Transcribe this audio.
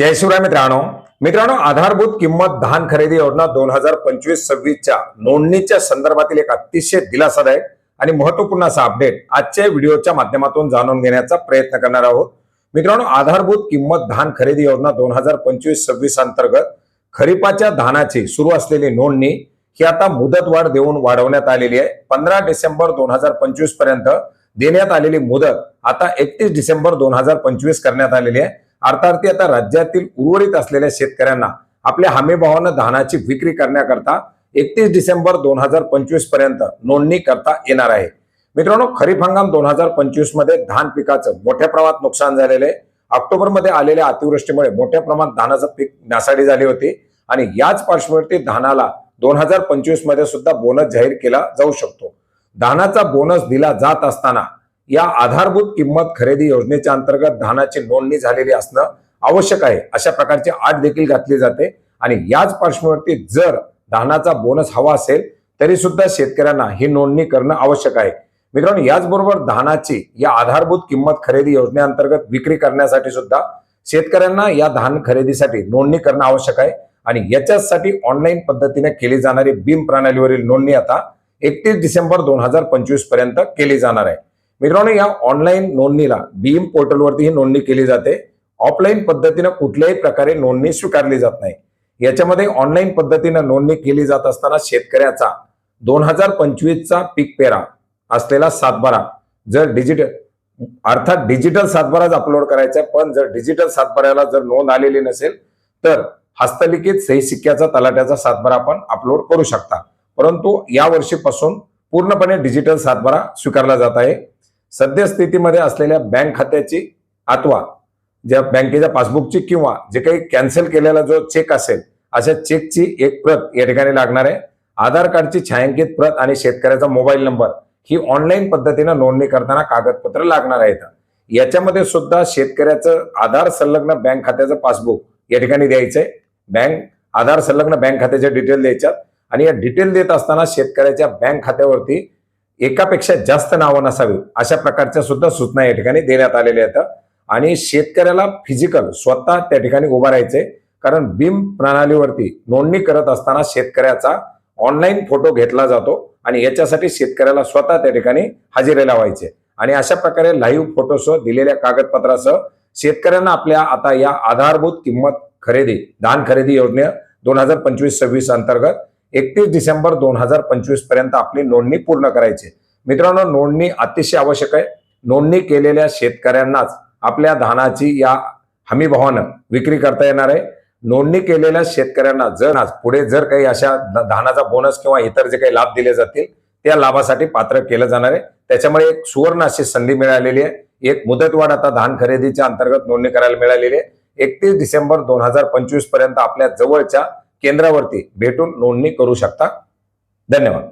जय शिवराय मित्रांनो. मित्रांनो आधारभूत किंमत धान खरेदी योजना दोन हजार पंचवीस सव्वीसच्या नोंदणीच्या संदर्भातील एक अतिशय दिलासादायक आणि महत्त्वपूर्ण असा अपडेट आजच्या व्हिडिओच्या माध्यमातून जाणून घेण्याचा प्रयत्न करणार आहोत. मित्रांनो आधारभूत किंमत धान खरेदी योजना दोन हजार पंचवीस सव्वीस अंतर्गत खरीपाच्या धानाची सुरू असलेली नोंदणी ही आता मुदतवाढ देऊन वाढवण्यात आलेली आहे. पंधरा डिसेंबर दोन हजार पंचवीसपर्यंत देण्यात आलेली मुदत आता एकतीस डिसेंबर दोन हजार पंचवीस करण्यात आलेली आहे. अर्थार्थी आता राज्यातील उर्वरित असलेल्या शेतकऱ्यांना आपल्या हमीभावानं धानाची विक्री करण्याकरता एकतीस डिसेंबर दोन हजार पंचवीसपर्यंत नोंदणी करता येणार आहे. मित्रांनो खरीप हंगाम दोन हजार पंचवीसमध्ये धान पिकाचं मोठ्या प्रमाणात नुकसान झालेलं आहे. ऑक्टोबरमध्ये आलेल्या अतिवृष्टीमुळे मोठ्या प्रमाणात धानाचं पीक नासाडी झाली होती आणि याच पार्श्वभूमीवरती धानाला दोन हजार पंचवीसमध्ये सुद्धा बोनस जाहीर केला जाऊ शकतो. धानाचा बोनस दिला जात असताना या आधारभूत किंमत खरेदी योजनेच्या अंतर्गत धानाची नोंदणी झालेली असणं आवश्यक आहे. अशा प्रकारची आट देखील घातली जाते. आणि याच पार्श्वभूमीवरती जर धानाचा बोनस हवा असेल तरी सुद्धा शेतकऱ्यांना ही नोंदणी करणं आवश्यक आहे. मित्रांनो याचबरोबर धानाची या आधारभूत किंमत खरेदी योजनेअंतर्गत विक्री करण्यासाठी सुद्धा शेतकऱ्यांना या धान खरेदीसाठी नोंदणी करणं आवश्यक आहे. आणि याच्यासाठी ऑनलाईन पद्धतीने केली जाणारी बीम प्रणालीवरील नोंदणी आता एकतीस डिसेंबर दोन हजार पंचवीसपर्यंत केली जाणार आहे. मित्रांनो या ऑनलाईन नोंदणीला बीम पोर्टलवरती ही नोंदणी केली जाते. ऑफलाईन पद्धतीनं कुठल्याही प्रकारे नोंदणी स्वीकारली जात नाही. याच्यामध्ये ऑनलाईन पद्धतीनं नोंदणी केली जात असताना शेतकऱ्याचा दोन हजार पंचवीसचा पीक पेरा असलेला सातबारा जर डिजिटल अर्थात डिजिटल सातबाराच अपलोड करायचा आहे, पण जर डिजिटल सातबाऱ्याला जर नोंद आलेली नसेल तर हस्तलिखित सही सिक्क्याचा तलाट्याचा सातबारा आपण अपलोड करू शकता. परंतु या वर्षीपासून पूर्णपणे डिजिटल सातबारा स्वीकारला जात आहे. सद्यस्थितीमध्ये असलेल्या बँक खात्याची अथवा ज्या बँकेच्या पासबुकची किंवा जे काही कॅन्सल केलेला जो चेक असेल अशा चेकची एक प्रत या ठिकाणी लागणार आहे. आधार कार्डची छायांकित प्रत आणि शेतकऱ्याचा मोबाईल नंबर ही ऑनलाईन पद्धतीनं नोंदणी करताना कागदपत्र लागणार आहेत. याच्यामध्ये सुद्धा शेतकऱ्याचं आधार संलग्न बँक खात्याचं पासबुक या ठिकाणी द्यायचंय. बँक आधार संलग्न बँक खात्याच्या डिटेल द्यायच्यात आणि या डिटेल देत असताना शेतकऱ्याच्या बँक खात्यावरती एकापेक्षा जास्त नावं नसावी अशा प्रकारच्या सुद्धा सूचना या ठिकाणी देण्यात आलेल्या आहेत. आणि शेतकऱ्याला फिजिकल स्वतः त्या ठिकाणी उभा राहायचंय. कारण बीम प्रणालीवरती नोंदणी करत असताना शेतकऱ्याचा ऑनलाईन फोटो घेतला जातो आणि याच्यासाठी शेतकऱ्याला स्वतः त्या ठिकाणी हजेरी लावायचे आणि अशा प्रकारे लाईव्ह फोटोसह दिलेल्या कागदपत्रासह शेतकऱ्यांना आपल्या आता या आधारभूत किंमत खरेदी धान खरेदी योजने दोन हजार पंचवीस सव्वीस अंतर्गत एकतीस डिसेंबर दोन हजार पंचवीसपर्यंत आपली नोंदणी पूर्ण करायची. मित्रांनो नोंदणी अतिशय आवश्यक आहे. नोंदणी केलेल्या शेतकऱ्यांनाच आपल्या धानाची या हमीभावानं विक्री करता येणार आहे. नोंदणी केलेल्या शेतकऱ्यांना जर आज पुढे जर काही अशा धानाचा बोनस किंवा इतर जे काही लाभ दिले जातील त्या लाभासाठी पात्र केलं जाणार आहे. त्याच्यामुळे एक सुवर्ण अशी संधी मिळालेली आहे. एक मुदतवाढ आता धान खरेदीच्या अंतर्गत नोंदणी करायला मिळालेली आहे. एकतीस डिसेंबर दोन हजार पंचवीसपर्यंत आपल्या जवळच्या केंद्रावरती भेटून नोंदणी करू शकता. धन्यवाद.